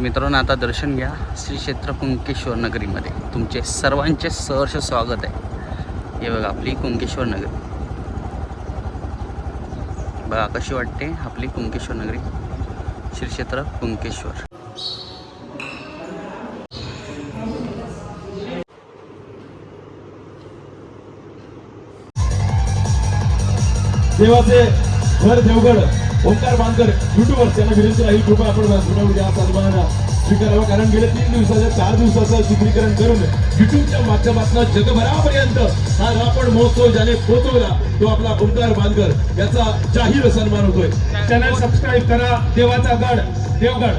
मित्रांनो आता दर्शन घ्या. श्री क्षेत्र कुंकेश्वर नगरीमध्ये. तुमचे सर्वांचे सहर्ष स्वागत आहे. हे बघा आपली कुंकेश्वर नगरी. बघा कशी वाटते आपली कुंकेश्वर नगरी? श्री क्षेत्र कुंकेश्वर. देवाचे घर देवगड. ओंकार बांधकर युट्यूबर्स यांना विनंती राहील कृपया आपण व्यासपीठावर या स्वीकारावा. कारण गेल्या तीन दिवसाच्या चार दिवसाचं चित्रीकरण करून युट्यूबच्या माध्यमातून जगभरापर्यंत हा रापण महोत्सव ज्याने पोहोचवला तो आपला ओंकार बांधकर याचा जाहीर सन्मान होतोय. चॅनल सबस्क्राईब करा देवाचा गड देवगड.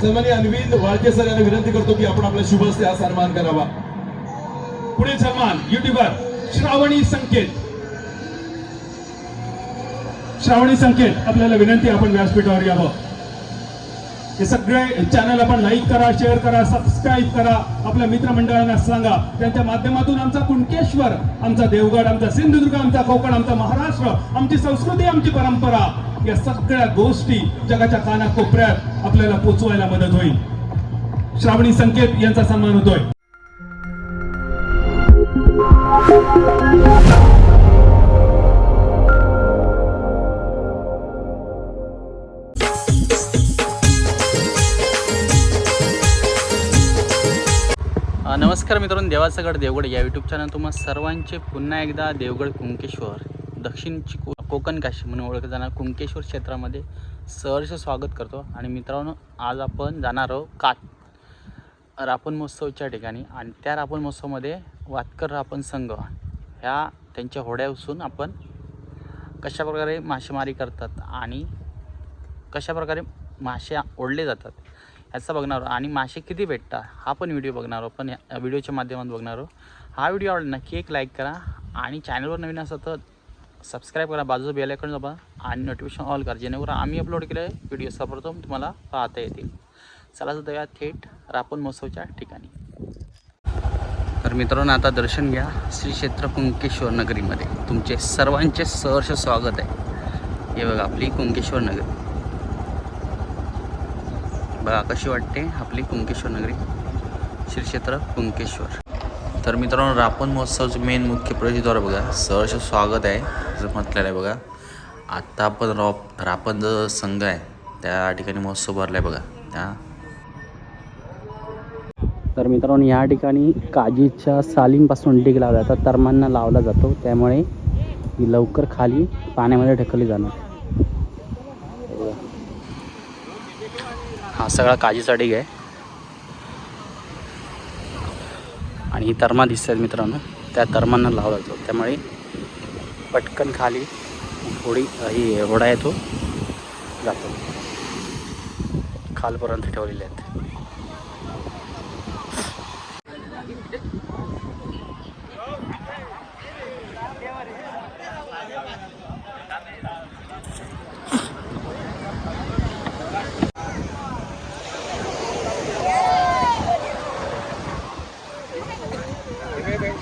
सन्मानी अनविंद वाळके सर यांना विनंती करतो की आपण आपल्या शुभ हस्ते हा सन्मान करावा. पुढील सन्मान युट्यूबर श्रावणी संकेत. श्रावणी संकेत आपल्याला विनंती आपण व्यासपीठावर यावं. हे सगळे चॅनल आपण लाईक करा शेअर करा सबस्क्राईब करा. आपल्या मित्रमंडळांना सांगा. त्यांच्या माध्यमातून आमचा कुणकेश्वर आमचा देवगड आमचा सिंधुदुर्ग आमचा कोकण आमचा महाराष्ट्र आमची संस्कृती आमची परंपरा या सगळ्या गोष्टी जगाच्या कानाकोपऱ्यात आपल्याला पोचवायला मदत होईल. श्रावणी संकेत यांचा सन्मान होतोय. नमस्कार मित्रांनो देवाचं गड देवगड या यूट्यूब चॅनल तुम्हा सर्वांचे पुन्हा एकदा देवगड कुंकेश्वर दक्षिणची को कोकण काशी म्हणून ओळखलं जाणार कुंकेश्वर क्षेत्रामध्ये सहर्ष स्वागत करतो. आणि मित्रांनो आज आपण जाणार आहोत का रापण महोत्सवच्या ठिकाणी आणि त्या रापण महोत्सवामध्ये वातकर रापण संघ ह्या त्यांच्या होड्या उसून आपण कशाप्रकारे मासेमारी करतात आणि कशाप्रकारे मासे ओढले जातात ह्याचा बघणार आहोत. आणि मासे किती भेटतात हा पण व्हिडिओ बघणार आहोत. पण या व्हिडिओच्या माध्यमातून बघणार आहोत. हा व्हिडिओ आवडला नक्की एक लाईक करा. आणि चॅनलवर नवीन असं तर सबस्क्राईब करा. बाजूचं बेल आयकॉन दाबा. आणि नोटिफिकेशन ऑल करा. जेणेकरून आम्ही अपलोड केले व्हिडिओ सर्वप्रथम तुम्हाला पाहता येतील. चला सुद्धा या थेट रापण महोत्सवच्या ठिकाणी. तर मित्रांनो आता दर्शन घ्या. श्री क्षेत्र कुंकेश्वर नगरीमध्ये. तुमचे सर्वांचे सहर्ष स्वागत आहे. हे बघा आपली कुंकेश्वर नगरी. बघा कशी वाटते आपली कुंकेश्वर नगरी? श्री क्षेत्र कुंकेश्वर. तर मित्रांनो रापण महोत्सवचं मेन मुख्य प्रवेशद्वार बघा. सहर्ष स्वागत आहे जसं म्हटलेलं आहे बघा. आत्ता आपण रॉप रापण जो संघ आहे त्या ठिकाणी महोत्सव भरला आहे बघा. त्या तर मित्रांनो या ठिकाणी काजीच्या सालींपासून डिग लावला जातात तरमांना लावला जातो त्यामुळे लवकर खाली पाण्यामध्ये ढकलली जाणार. हा सगळा काजीचा डिग आहे आणि ही तरमा दिसतात मित्रांनो. त्या तरमांना लावला जातो त्यामुळे पटकन खाली होडी ही होडा येतो. जातो. खालपर्यंत ठेवलेले आहेत.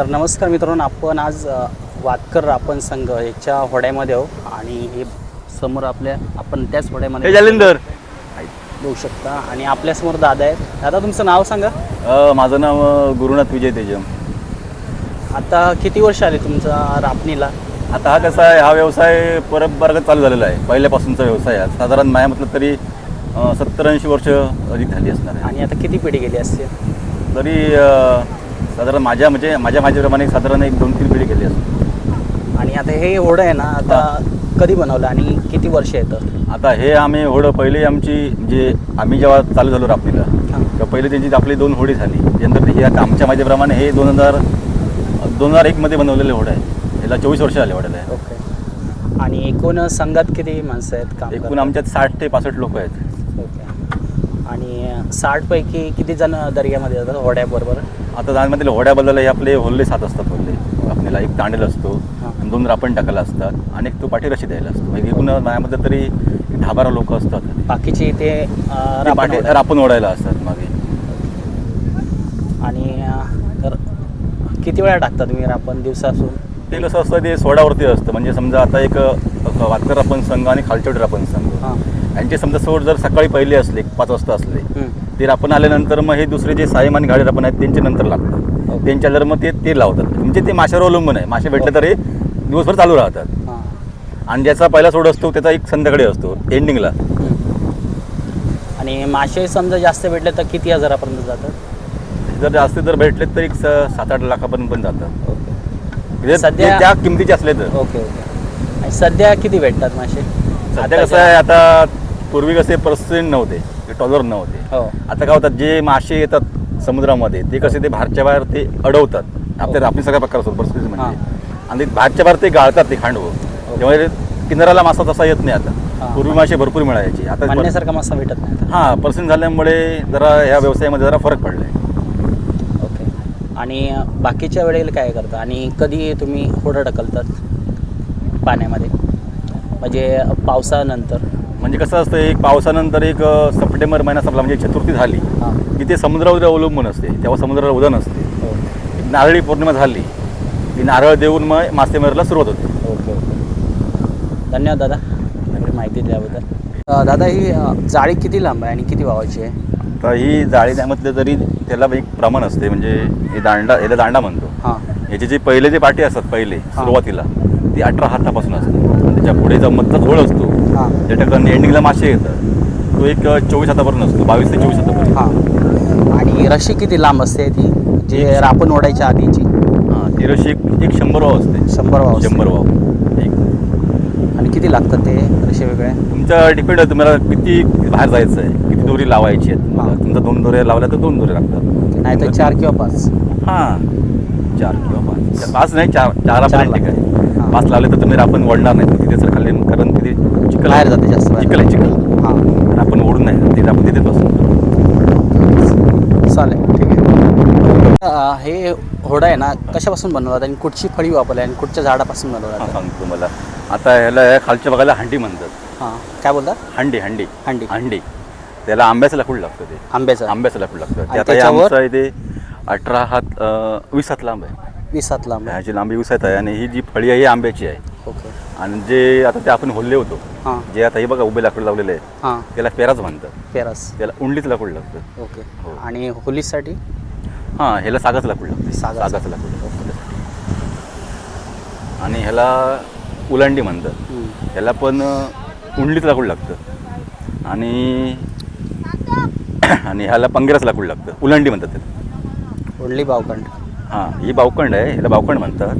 तर नमस्कार मित्रांनो आपण आज अ, वातकर रापण संघ याच्या होड्यामध्ये आहो आणि हे समोर आपल्या आपण त्याच होड्यामध्ये जालिंदर. बघू शकता. आणि आपल्यासमोर दादा आहेत. दादा तुमचं नाव सांगा. अ, माझं नाव अ, गुरुनाथ विजय तेजम. आता किती वर्ष आले तुमचा रापणीला? आता हा कसा आहे हा व्यवसाय परंपरागत चालू झालेला आहे. पहिल्यापासूनचा व्यवसाय आहे. साधारण माया म्हटलं तरी सत्तर ऐंशी वर्ष अधिक झाली असणार आहे. आणि आता किती पिढी गेली असते तरी अ, साधारण माझ्या म्हणजे माझ्या माझ्याप्रमाणे साधारण एक दोन तीन पिढी गेली असते आणि आता हे होडं आहे ना आता कधी बनवलं आणि किती वर्ष येतं आता हे आम्ही होडं पहिले आमची म्हणजे आम्ही जेव्हा चालू झालो रापणीला. तेव्हा पहिले त्यांची आपली दोन होडी झाली त्यानंतर हे आता आमच्या माझ्याप्रमाणे हे दोन हजार दोन हजार एकमध्ये बनवलेले होडं आहे. याला चोवीस वर्ष आले होड्याला ओके. आणि एकूण संघात किती माणसं आहेत काम एकूण? आमच्यात साठ ते पासष्ट लोक आहेत. आणि साठपैकी किती जण दर्ग्यामध्ये जातात? होड्याबरोबर आता त्यामधील होड्याबद्दल हे आपले होल्ले सात असतात होल्ले. आपल्याला एक तांडेल असतो. आणि दोन रापण टाकायला असतात आणि एक तो पाठी रशी द्यायला असतो. म्हणजे एकूण माझ्यामध्ये तरी दहा बारा लोक असतात. बाकीचे ते रापण होड्या. ओढायला असतात मागे. आणि तर किती वेळा टाकता तुम्ही रापण दिवसासून ते कसं असतं ते सोडावरती असतं. म्हणजे समजा आता एक अ, वातकर रापण संघ आणि खालचोट रापण संघ. हां यांचे समजा सोड जर सकाळी पहिले असले पाच वाजता असले हं. ते रापण आल्यानंतर मग हे दुसरे जे सायम आणि गाडी रापण आहेत त्यांचे नंतर लागतात. ओके. त्यांच्या जर मग ते ते लावतात. म्हणजे ते माशावर अवलंबून आहे. मासे भेटले तर हे दिवसभर चालू राहतात. हां. आणि ज्याचा पहिला सोड असतो त्याचा एक संध्याकाळी असतो एंडिंगला हं. आणि मासे समजा जास्त भेटले तर किती हजारापर्यंत जातात? जर जास्त जर भेटले तर एक स- सात आठ लाखापर्यंत पण जातात. ओके. म्हणजे सध्या- ते त्या किमतीचे असले तर. Okay okay. आणि सध्या किती भेटतात मासे? सध्या कसं आहे आता पूर्वी कसे पर्सेंट नव्हते टॉलर नव्हते. हो. आता काय होतात जे मासे येतात समुद्रामध्ये ते कसे ते बाहेरच्या बाहेर ते अडवतात. आपल्या आपली सगळ्या प्रकार असतात परिस्थिती म्हणजे. आणि ते बाहेरच्या बाहेर ते गाळतात ते खांडवं. त्यामुळे किनाऱ्याला मासा तसा येत नाही आता. हां. पूर्वी मासे भरपूर मिळायचे. आता मासा भेटत नाही. हां पर्सेंट झाल्यामुळे जरा ह्या व्यवसायामध्ये जरा फरक पडलाय. ओके. आणि बाकीच्या वेळेला काय करता? आणि कधी तुम्ही होडं ढकलतात? पाण्यामध्ये. म्हणजे पावसानंतर. म्हणजे कसं असतं एक पावसानंतर एक सप्टेंबर महिना संपला म्हणजे चतुर्थी झाली की ते समुद्रावर अवलंबून असते तेव्हा समुद्राला उदान असते. हो. नारळी पौर्णिमा झाली की नारळ देऊन मग मासेमारीला सुरुवात होते. Okay okay. धन्यवाद दादा माहिती दिल्याबद्दल. दादा ही जाळी किती लांब आहे आणि किती वावाची आहे? तर ही जाळी त्यामधले तरी त्याला एक प्रमाण असते म्हणजे हे दांडा याला दांडा म्हणतो. हां. याचे जे पहिले जे पाठी असतात पहिले सुरुवातीला ती अठरा हातापासून असते. आणि त्याच्या पुढे जो मधचा घोळ असतो त्या ठिकाणी एंडिंगला मासे येतात. तो एक चोवीस हातापर्यंत असतो बावीस ते चोवीस हातापर्यंत. हां. आणि रशी किती लांब असते ती? जे रापण ओढायच्या आधीची. हां ती रशी एक एक शंभर वाव असते. शंभर वाव. शंभर वाव. एक. आणि किती लागतात ते रशी वेगळे? तुमच्या डिपेंड आहे तुम्हाला किती बाहेर जायचं आहे किती दोरी लावायची आहेत तुम्हाला. तुमचा दोन दोऱ्या लावल्या तर दोन दोरे लागतात. नाही तर चार किंवा पाच. हां. चार किंवा पाच. पाच नाही चार चार चार आपण ठीक लागतात. आहे. पाच लावले तर तुम्ही आपण ओढणार नाही तिथेच खाली कारण तिथे चिखल बाहेर जाते जास्त बाहेर. चिखल आहे चिखल. हां. आणि आपण ओढून नाही तिथे आपण तिथेच बसतो चालेल ठीक आहे. अं, हे होडा आहे ना कशापासून बनवतात आणि कुठची फळी वापरली आणि कुठच्या झाडापासून हां बनवतात सांगतो तुम्हाला. आता ह्याला ह्या खालच्या बघायला हंडी म्हणतात. हां काय बोलतात हंडी हंडी. हंडी. हंडी. त्याला आंब्याचं लाकूड लागतं ते. आंब्याचं? आंब्याचं लाकूड लागतं. आणि ते आता हे त्याच्यावर? आमचं आहे ते अठरा हात अं, वीस हात लांब आहे. वीस हात लांब आहे. ह्याची लांबी वीस हात आहे आणि ही जी फळी आहे ही आंब्याची आहे. आणि जे आता ते आपण होल्ले होतो हां. जे आता हे बघा उभे लाकूड लावलेले आहे हां. त्याला पेराच म्हणतात. पेरस त्याला उंडीच लाकूड लागतं. ओके. हो. आणि होलीसाठी? हां ह्याला सागाचं लाकूड लागतं. सागाचं. सागाचं लाकूड आणि ह्याला उलांडी म्हणतात. हम्म. ह्याला पण उंडलीच लाकूड लागतं. आणि आणि ह्याला पंगेराच लाकूड लागतं. उलांडी म्हणतात त्याला. ओढली बावकंड हां ही बावकंड आहे. ह्याला बावकंड म्हणतात.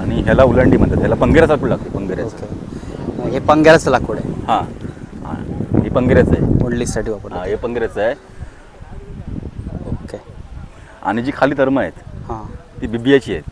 आणि ह्याला उलांडी म्हणतात. ह्याला पंगेराच लाकूड लागतं पंगेऱ्याचं ओके. हे पंग्याचं लाकूड आहे. हां. हां. ही पंगेऱ्याचं आहे. ओढलीसाठी हां वापरलं हे पंगेऱ्याचं आहे. ओके. आणि जी खाली धर्म आहेत हां. ती बिबियाची आहेत.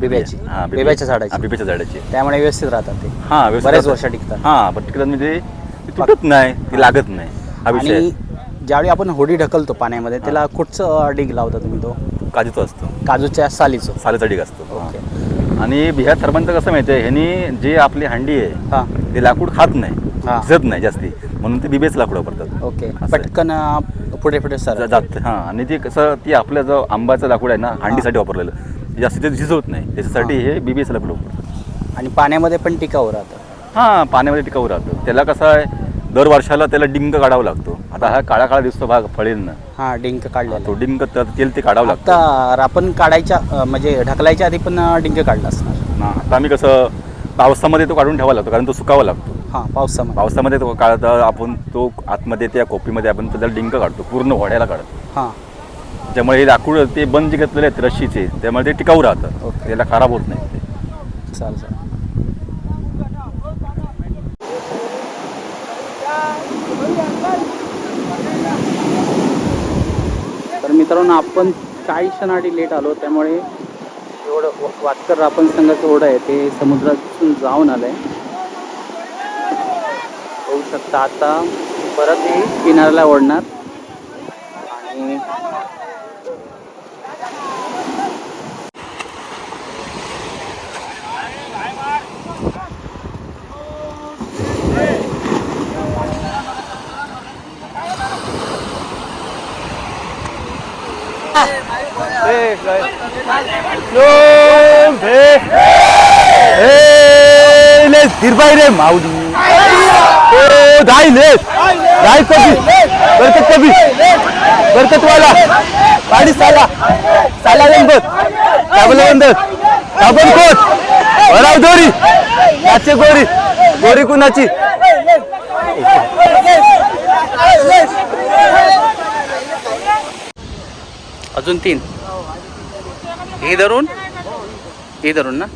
बिब्याची. हां बिबिया. बिब्याच्या हां, झाडाची बिबियाच्या झाडाची. आहे. त्यामुळे व्यवस्थित राहतात ते. हां व्यवस्थित राहतात. वर्ष टिकतात. हां पण टिकतात म्हणजे ती तुटत नाही ती लागत नाही. हा विषय आणि आहे. ज्यावेळी आपण होडी ढकलतो पाण्यामध्ये त्याला कुठचं डिग लावता तुम्ही तो? काजूचा असतो. काजूच्या सालीचं. सालेचा डिग असतो. हां. ओके. आणि बिहार थर्मांचं कसं माहिती आहे ह्यांनी जे आपली हंडी आहे हां. ते लाकूड खात नाही हां. दिसत नाही जास्ती. म्हणून ते बिबेच लाकूड वापरतात ओके. आहे. पटकन अं, पुढे पुढे सर. जात हां. आणि ते कसं ती आपल्या जो आंबाचं लाकूड आहे ना हंडीसाठी वापरलेलं. ते जास्ती ते झिजवत नाही. त्याच्यासाठी हे. बीबीएस लाकूड वापरतात आणि पाण्यामध्ये पण टिकाऊ राहतं. हां पाण्यामध्ये टिकाऊ राहतं. त्याला कसं आहे दर वर्षाला त्याला डिंक काढावा लागतो. आता हा काळा काळा दिसतो भाग फळेल ना. हा डिंक काढलेला तो डिंक तेल ते काढावं लागतं. आता आपण काढायच्या म्हणजे ढकलायच्या आधी पण डिंक काढला असणार. ना आता आम्ही कसं पावसामध्ये तो काढून ठेवावा लागतो कारण तो सुकावा लागतो. हा पावसामध्ये. पावसामध्ये तो काढता आपण तो आतमध्ये त्या कोपीमध्ये आपण त्याला डिंक काढतो पूर्ण वड्याला काढतो. हां. त्यामुळे हे लाकूड ते बंद जे घेतलेले आहेत रशीचे त्यामुळे ते टिकाऊ राहतात. त्याला खराब होत नाही. ते चालेल चालेल. तर मित्रांनो आपण काही क्षणाआधी लेट आलो त्यामुळे एवढं वाटकर आपण संघाचं एवढं आहे ते समुद्रातून जाऊन आलंय. होऊ शकता. आता परत हे किनाऱ्याला ओढणार. आणि धीरबाई रे माऊली ओ दाई ले कभी बरकत कभी बरकत वाला पाणी साला साला गंबत साबल गंबत साबण कोट भराव दोरी याचे गोरी गोरी कुणाची अजून तीन. हे धरून हे धरून ना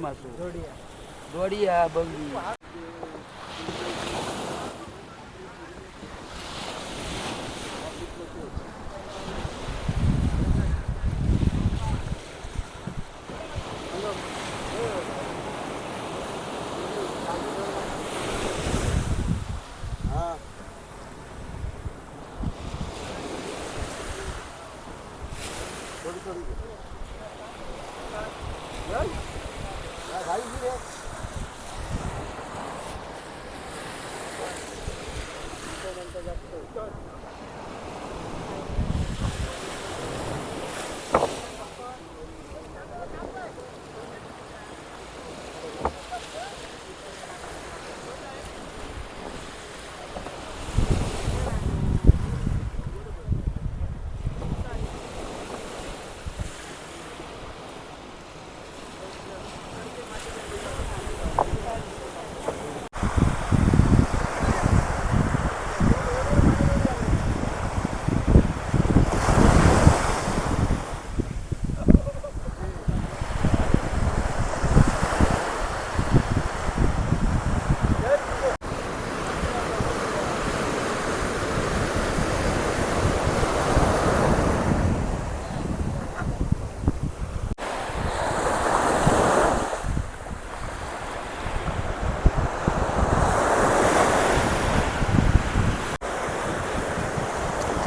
બંગી માસું Yeah.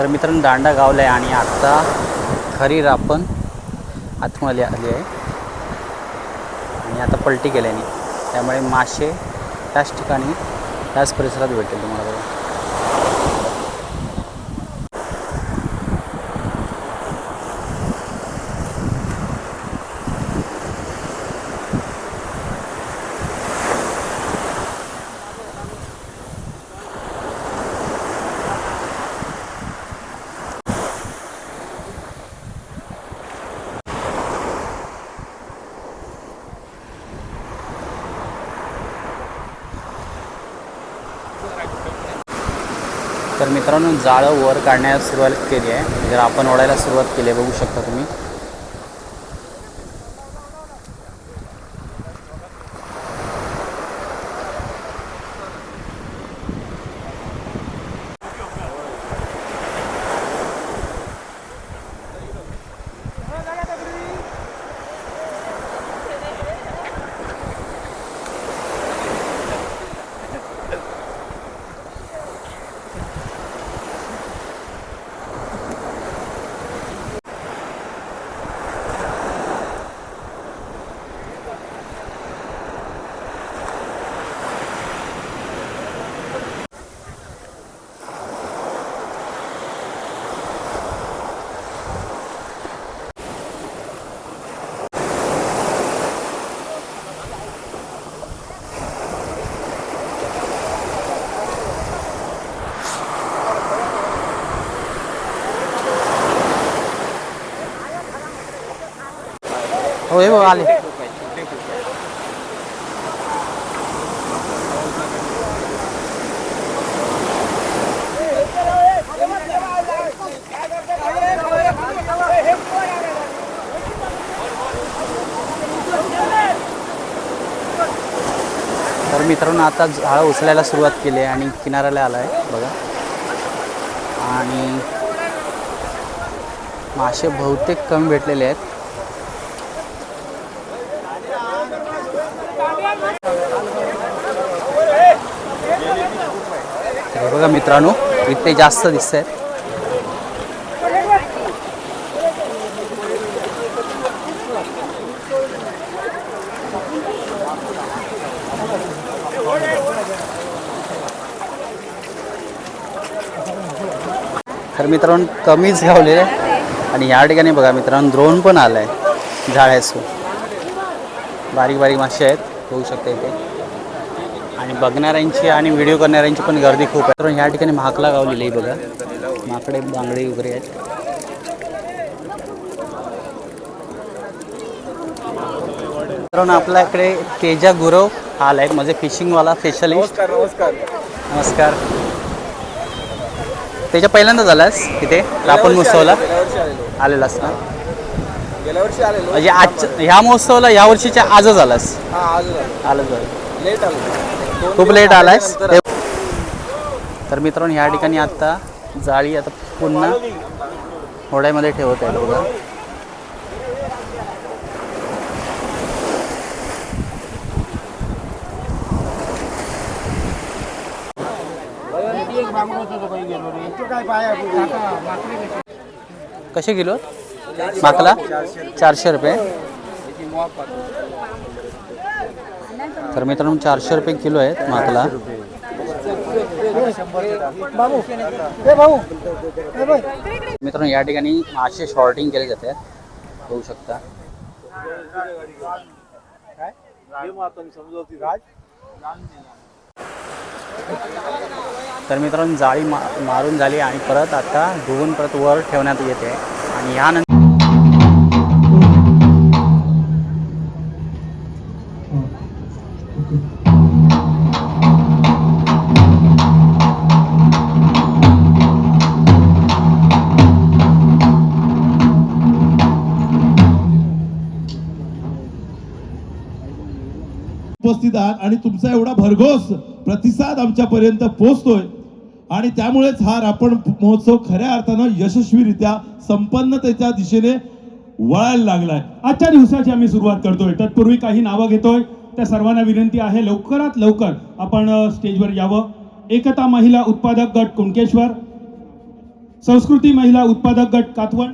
तर मित्रांनो दांडा गावला आहे आणि आत्ता खरी रापण आतमध्ये आली आहे. आणि आता पलटी केल्याने. त्यामुळे मासे त्याच ठिकाणी त्याच परिसरात भेटेल तुम्हाला बघा. तर मित्रांनो जाळं वर काढण्यास सुरुवात केली आहे. जर आपण ओढायला सुरुवात केली आहे बघू शकता तुम्ही. हो हे बघ आले तर मित्रांनो आता झाडं उचलायला सुरुवात केली आहे आणि किनाऱ्याला आला आहे बघा. आणि मासे बहुतेक कमी भेटलेले आहेत. बघा मित्रांनो इथे जास्त दिसत आहेत तर मित्रांनो कमीच गावले आणि या ठिकाणी बघा मित्रांनो द्रोण पण आला आहे जाळ्याचं बारीक बारीक मासे आहेत होऊ शकते इथे. आणि बघणाऱ्यांची आणि व्हिडिओ करणाऱ्यांची पण गर्दी खूप आहे. तर ह्या ठिकाणी महाकला गावलेली आहे बघा. माकडे बांगडे वगैरे आहेत. मित्रांनो आपल्याकडे तेजा गुरव हा आहे म्हणजे फिशिंगवाला स्पेशलिस्ट नमस्कार नमस्कार. त्याच्या पहिल्यांदा झालास तिथे वर्षी आलेलो. आलेलास ना? गेल्या वर्षी आलेलो. म्हणजे आज ह्या महोत्सवाला ह्या वर्षीच्या आजच आलास. हा आज आलो. लेट आलो. दोन खूप दिवस लेट आल्यानंतर तर मित्रांनो ह्या ठिकाणी आता जाळी आता पुन्हा होड्यामध्ये ठेवत आहे बघा. कसे किलो माकला? चारशे रुपये. तर मित्रांनो चारशे रुपये किलो आहेत माकला. मित्रांनो या ठिकाणी मासे शॉर्टिंग केले जाते. होऊ शकता. तर मित्रांनो जाळी मा मारून झाली आणि परत आता धुवून परत वर ठेवण्यात येते. आणि यानंतर आणि तुमचा एवढा भरघोस प्रतिसाद आमच्यापर्यंत पोहोचतोय. आणि त्यामुळेच हा रापण महोत्सव खऱ्या अर्थानं यशस्वीरित्या संपन्नतेच्या दिशेने वळायला लागलाय. आजच्या दिवसाची आम्ही सुरुवात करतोय. तत्पूर्वी काही नावं घेतोय. त्या सर्वांना विनंती आहे लवकरात लवकर आपण स्टेजवर यावं. एकता महिला उत्पादक गट कुणकेश्वर संस्कृती महिला उत्पादक गट कातवण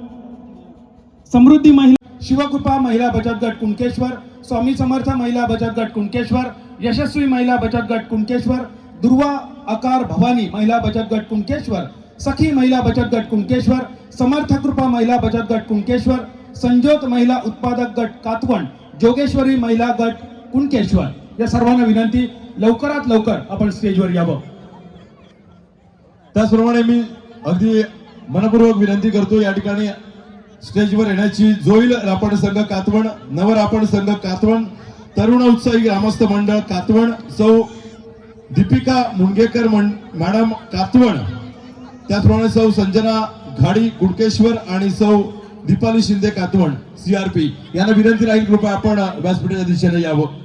समृद्धी महिला शिवकृपा महिला बचत गट कुणकेश्वर स्वामी समर्थ महिला बचत गट कुणकेश्वर यशस्वी महिला बचत गट कुणकेश्वर दुर्वा आकार भवानी महिला बचत गट कुणकेश्वर सखी महिला बचत गट कुणकेश्वर समर्थ कृपा महिला बचत गट कुणकेश्वर संजोत महिला उत्पादक गट कातवण जोगेश्वरी महिला गट कुणकेश्वर. या सर्वांना विनंती लवकरात लवकर आपण स्टेजवर यावं. त्याचप्रमाणे मी अगदी मनपूर्वक विनंती करतो या ठिकाणी स्टेजवर येण्याची जोईल रापण संघ कातवण नव रापण संघ कातवण तरुण उत्साही ग्रामस्थ मंडळ कातवण सौ दीपिका मुंगेकर मॅडम कातवण त्याचप्रमाणे सौ संजना घाडी गुडकेश्वर आणि सौ दीपाली शिंदे कातवण सीआरपी यांना विनंती राहील कृपया आपण व्यासपीठाच्या दिशेने यावं.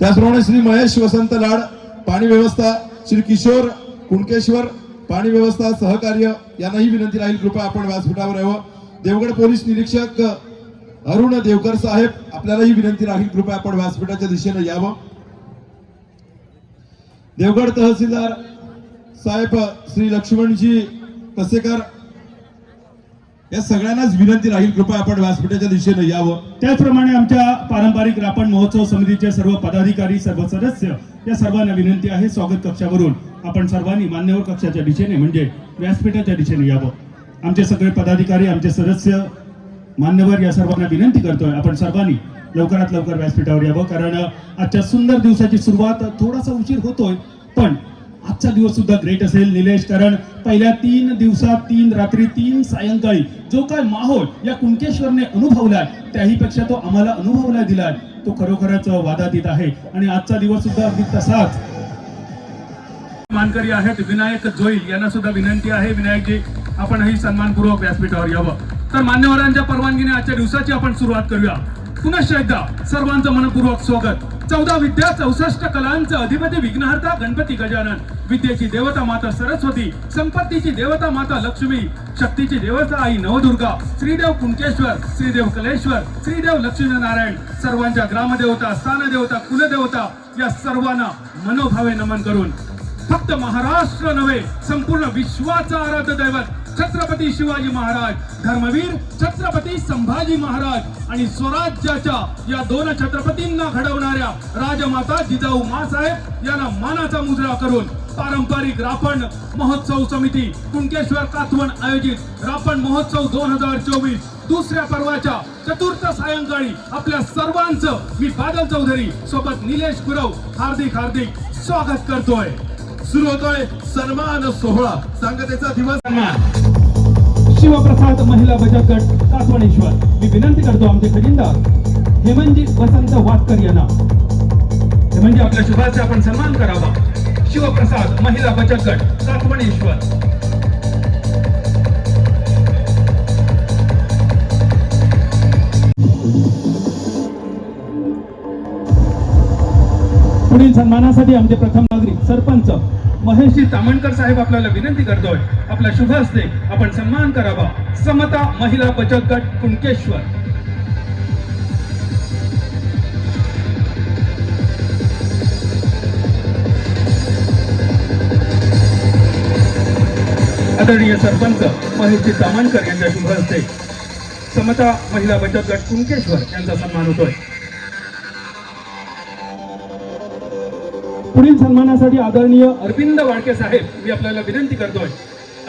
त्याचप्रमाणे श्री महेश वसंत लाड पाणी व्यवस्था श्री किशोर कुणकेश्वर पाणी व्यवस्था सहकार्य यांनाही विनंती राहील कृपया आपण व्यासपीठावर यावं. देवगड पोलीस निरीक्षक अरुण देवकर साहेब आपल्यालाही विनंती राहील कृपया आपण व्यासपीठाच्या दिशेने यावं. देवगड तहसीलदार साहेब श्री लक्ष्मणजी कसेकर या सगळ्यांनाच विनंती राहील कृपया आपण व्यासपीठाच्या दिशेने यावं. त्याचप्रमाणे आमच्या पारंपरिक रापण महोत्सव समितीचे सर्व पदाधिकारी सर्व सदस्य या सर्वांना विनंती आहे स्वागत कक्षावरून आपण सर्वांनी मान्यवर कक्षाच्या दिशेने म्हणजे व्यासपीठाच्या दिशेने यावं. आमचे सगळे पदाधिकारी आमचे सदस्य मान्यवर या सर्वांना विनंती करतोय. आपण सर्वांनी लवकरात लवकर व्यासपीठावर यावं कारण आजच्या सुंदर दिवसाची सुरुवात थोडासा उशीर होतोय पण आजचा दिवस सुद्धा ग्रेट असेल निलेश. कारण पहिल्या तीन दिवसात तीन रात्री तीन सायंकाळी जो काय माहोल या कुणकेश्वरने अनुभवलाय त्याही पेक्षा तो आम्हाला अनुभवला दिलाय. तो खरोखरच वादातीत आहे. आणि आजचा दिवस सुद्धा अगदी तसाच. मानकरी आहेत विनायक जोईल. यांना सुद्धा विनंती आहे. विनायकजी आपणही सन्मानपूर्वक व्यासपीठावर यावं. तर मान्यवरांच्या परवानगीने आजच्या दिवसाची आपण सुरुवात करूया. पुनश्च एकदा सर्वांचं मनपूर्वक स्वागत. चौदा विद्या चौसष्ट कलांचं अधिपती विघ्नहर्ता गणपती गजानन. विद्येची देवता माता सरस्वती संपत्तीची देवता माता लक्ष्मी शक्तीची देवता आई नवदुर्गा श्रीदेव कुंकेश्वर श्रीदेव कलेश्वर श्रीदेव लक्ष्मी नारायण सर्वांच्या ग्रामदेवता स्थानदेवता कुलदेवता या सर्वांना मनोभावे नमन करून. फक्त महाराष्ट्र नव्हे संपूर्ण विश्वाचा आराध्य दैवत छत्रपती शिवाजी महाराज धर्मवीर छत्रपती संभाजी महाराज आणि स्वराज्याच्या या दोन छत्रपतींना घडवणाऱ्या राजमाता जिजाऊ मासाहेब यांना मानाचा मुजरा करून पारंपरिक रापण महोत्सव समिती कुणकेश्वर कातवण आयोजित रापण महोत्सव दोन हजार चोवीस दुसऱ्या पर्वाच्या चतुर्थ सायंकाळी आपल्या सर्वांचं मी बादल चौधरी सोबत निलेश गुरव हार्दिक हार्दिक स्वागत करतोय. सुरू होतोय सन्मान सोहळा. सांगतेचा दिवस शिवप्रसाद महिला बचत गट कासवणेश्वर मी विनंती करतो आमचे खजिनदार हेमंजी वसंत वाटकर यांना. हेमंजी आपल्या शुभाचा आपण सन्मान करावा. शिवप्रसाद महिला बचत गट कासवणेश्वर पुढील सन्मानासाठी आमचे प्रथम नागरिक सरपंच महेशजी तामणकर साहेब आपल्याला विनंती करतोय. आपला शुभ असते आपण सन्मान करावा. समता महिला बचत गट कुणकेश्वर. आदरणीय सरपंच महेशजी तामणकर यांच्या शुभ हस्ते समता महिला बचत गट कुणकेश्वर यांचा सन्मान होतोय. सन्मानासाठी आदरणीय अरविंद वाडके साहेब मी आपल्याला विनंती करतोय.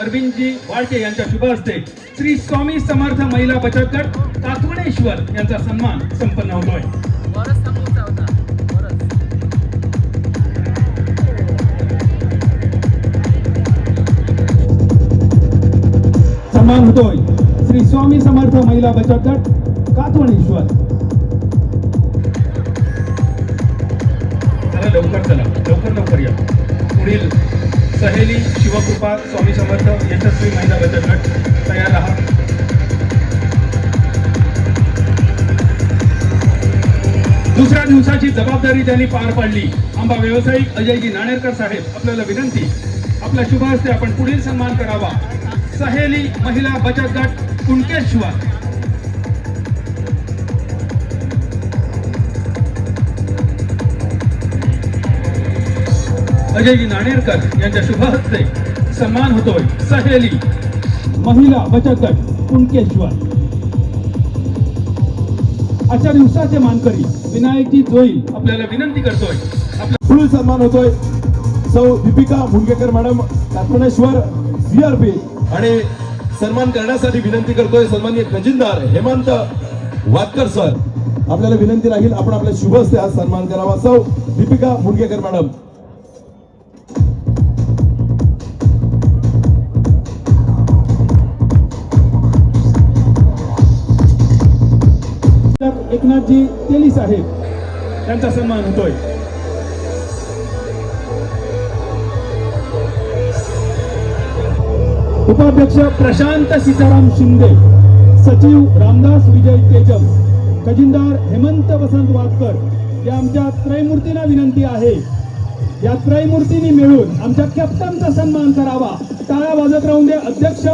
अरविंदजी वाडके यांच्या शुभ हस्ते श्री स्वामी समर्थ महिला बचत गट कातवणेश्वर यांचा सन्मान संपन्न होतोय. सन्मान होतोय. श्री स्वामी समर्थ महिला बचत गट कातवणेश्वर लवकर चला. लवकर लवकर या. पुढील सहेली शिवकृपा स्वामी समर्थ यशस्वी महिला बचत गट तयार राहा. दुसऱ्या दिवसाची जबाबदारी त्यांनी पार पाडली. आंबा व्यावसायिक अजयजी नाणेरकर साहेब आपल्याला विनंती. आपल्या शुभ हस्ते आपण पुढील सन्मान करावा. सहेली महिला बचत गट कुणकेश्वर अजयजी नाणेरकर यांच्या शुभ हस्ते सन्मान होतोय सहेली महिला बचत गट कुणकेश्वर आजच्या दिवसाचे मानकरी विनायकजी जोईल आपल्याला विनंती करतोय. आपल्या पुढील सन्मान होतोय. सौ दीपिका मुंगेकर मॅडम कातवणेश्वर सीआरपी आणि सन्मान करण्यासाठी विनंती करतोय सन्माननीय खजिनदार हेमंत वातकर सर. आपल्याला विनंती राहील आपण आपल्या शुभ हस्ते आज सन्मान करावा. सौ दीपिका मुंगेकर मॅडम. एकनाथजी तेली साहेब त्यांचा सन्मान होतोय. उपाध्यक्ष प्रशांत सीताराम शिंदे सचिव रामदास विजय तेजम खजिनदार हेमंत वसंत वाडकर या आमच्या त्रयमूर्तींना विनंती आहे. या त्रयमूर्तींनी मिळून आमच्या कॅप्टनचा सन्मान करावा. टाळ्या वाजत राहून दे अध्यक्ष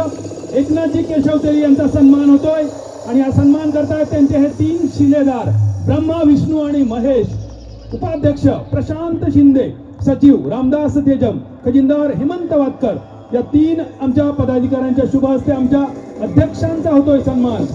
एकनाथजी केशव तेली यांचा सन्मान होतोय. आणि हा सन्मान करतायत त्यांचे हे तीन शिलेदार ब्रह्मा विष्णू आणि महेश. उपाध्यक्ष प्रशांत शिंदे सचिव रामदास तेजम खजिनदार हेमंत वातकर या तीन आमच्या पदाधिकाऱ्यांच्या शुभ हस्ते आमच्या अध्यक्षांचा होतोय सन्मान.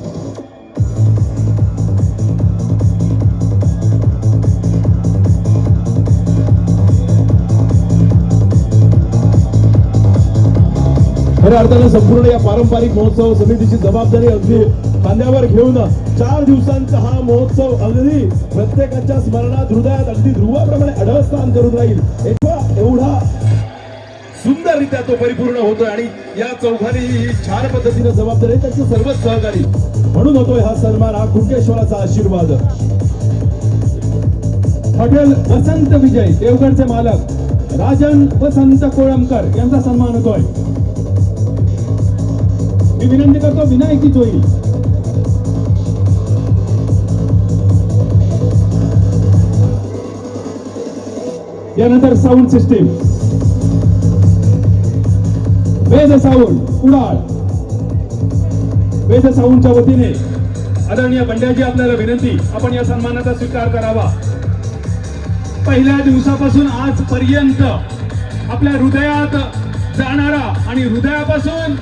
खऱ्या अर्थानं संपूर्ण या पारंपरिक महोत्सव समितीची जबाबदारी अगदी खांद्यावर घेऊन चार दिवसांचा हा महोत्सव अगदी प्रत्येकाच्या स्मरणात हृदयात अगदी ध्रुवाप्रमाणे अढळस्थान करून राहील. एवढा एवढा सुंदररित्या तो परिपूर्ण होतोय आणि या चौघांनी छान पद्धतीने जबाबदारी आहे त्यांचे सर्वच सहकारी. म्हणून होतोय हा सन्मान हा कुंकेश्वराचा आशीर्वाद. हॉटेल वसंत विजय देवगडचे मालक. राजन वसंत कोळंबकर यांचा सन्मान होतोय. मी विनंती करतो विनायकी होईल यानंतर sound system Ved sound Kudal. Ved साऊंडच्या वतीने आदरणीय बंड्याजी आपल्याला विनंती आपण या सन्मानाचा स्वीकार करावा. पहिल्या दिवसापासून आजपर्यंत आपल्या हृदयात जाणारा आणि हृदयापासून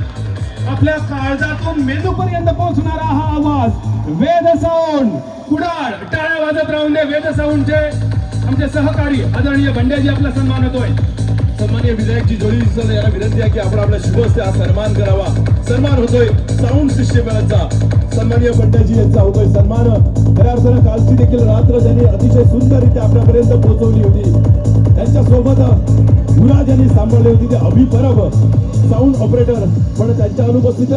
आपल्या काळजातून मेंदूपर्यंत पोहोचणारा हा आवाज वेद साऊंड कुडाळ टाळ्या वाजत राहून दे वेद साऊंडचे आमचे सहकारी आदरणीय भंडेजी आपला सन्मान होतोय. सन्मान्य विधायकची जोडी सर यांना विनंती आहे की आपण आपल्या शुभहस्ते हा सन्मान करावा. सन्मान होतोय साऊंड सिस्टम यांचा सन्मान्य पंड्याजी यांचा होतोय सन्मान. खऱ्या अर्थानं कालची देखील रात्र त्यांनी अतिशय सुंदररित्या आपल्यापर्यंत पोहोचवली होती त्यांच्यासोबत युवराज यांनी सांभाळली होती ते अभिपरब साऊंड ऑपरेटर. पण त्यांच्या अनुपस्थित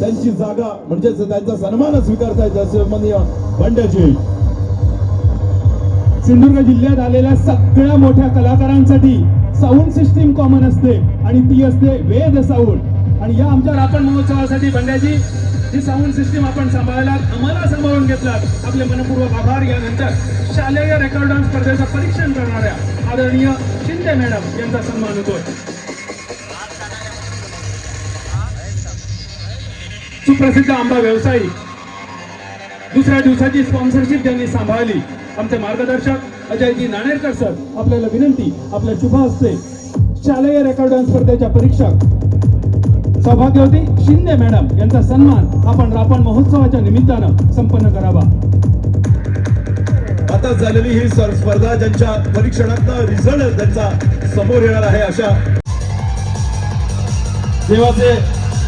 त्यांची जागा म्हणजेच त्यांचा सन्मान स्वीकारताय सन्माननीय पंड्याजी सिंधुदुर्ग जिल्ह्यात आलेल्या सगळ्या मोठ्या कलाकारांसाठी साऊंड सिस्टीम कॉमन असते आणि ती असते वेद साऊंड. आणि या आमच्या रापण महोत्सवासाठी बंड्याजी ही साऊंड सिस्टीम आपण सांभाळलात आम्हाला सांभाळून घेतलात. आपले मनपूर्वक आभार. यानंतर शालेय रेकॉर्ड डान्स स्पर्धेचं परीक्षण करणाऱ्या आदरणीय शिंदे मॅडम यांचा सन्मान होतोय. सुप्रसिद्ध आंबा व्यावसायिक दुसऱ्या दिवसाची स्पॉन्सरशिप त्यांनी सांभाळली. आमचे मार्गदर्शक अजयजी नाणेरकर सर आपल्याला विनंती आपल्या शुभ हस्ते शालेय रेकॉर्ड डान्स स्पर्धेच्या परीक्षक. सौभाग्यवती शिंदे मॅडम यांचा सन्मान आपण रापण महोत्सवाच्या निमित्तानं संपन्न करावा. आता झालेली ही स्पर- स्पर्धा ज्यांच्या परीक्षणात रिझल्ट त्यांचा समोर येणार आहे अशा देवाचे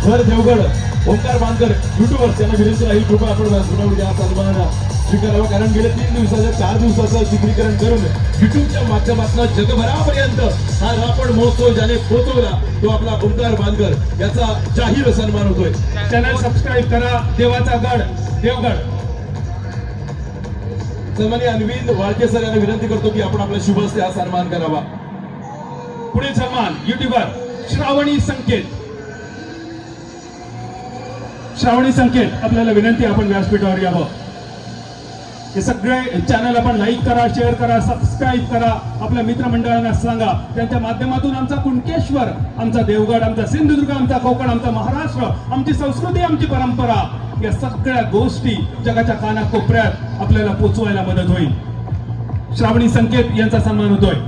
घर देवगड ओंकार बांधकर युट्यूबर्स यांना विनंती राहील कृपया आपण व्यासपीठावर या सन्मान स्वीकारावा कारण गेल्या तीन दिवसाच्या चार दिवसाचं चित्रीकरण करून युट्यूबच्या माध्यमातून जगभरापर्यंत हा रापण महोत्सव ज्याने पोहोचवला तो आपला ओंकार बांधकर याचा जाहीर सन्मान होतोय. चॅनल सबस्क्राईब करा देवाचा गड देवगड. सन्मान्य अनविंद वाळके सर यांना विनंती करतो की आपण आपल्या शुभ हस्ते हा सन्मान करावा. पुढील सन्मान युट्यूबर श्रावणी संकेत. श्रावणी संकेत आपल्याला विनंती आपण व्यासपीठावर यावं. हे सगळे चॅनल आपण लाईक करा शेअर करा सबस्क्राईब करा. आपल्या मित्रमंडळांना सांगा. त्यांच्या माध्यमातून आमचा कुणकेश्वर आमचा देवगड आमचा सिंधुदुर्ग आमचा कोकण आमचा महाराष्ट्र आमची संस्कृती आमची परंपरा या सगळ्या गोष्टी जगाच्या कानाकोपऱ्यात आपल्याला पोचवायला मदत होईल. श्रावणी संकेत यांचा सन्मान होतोय.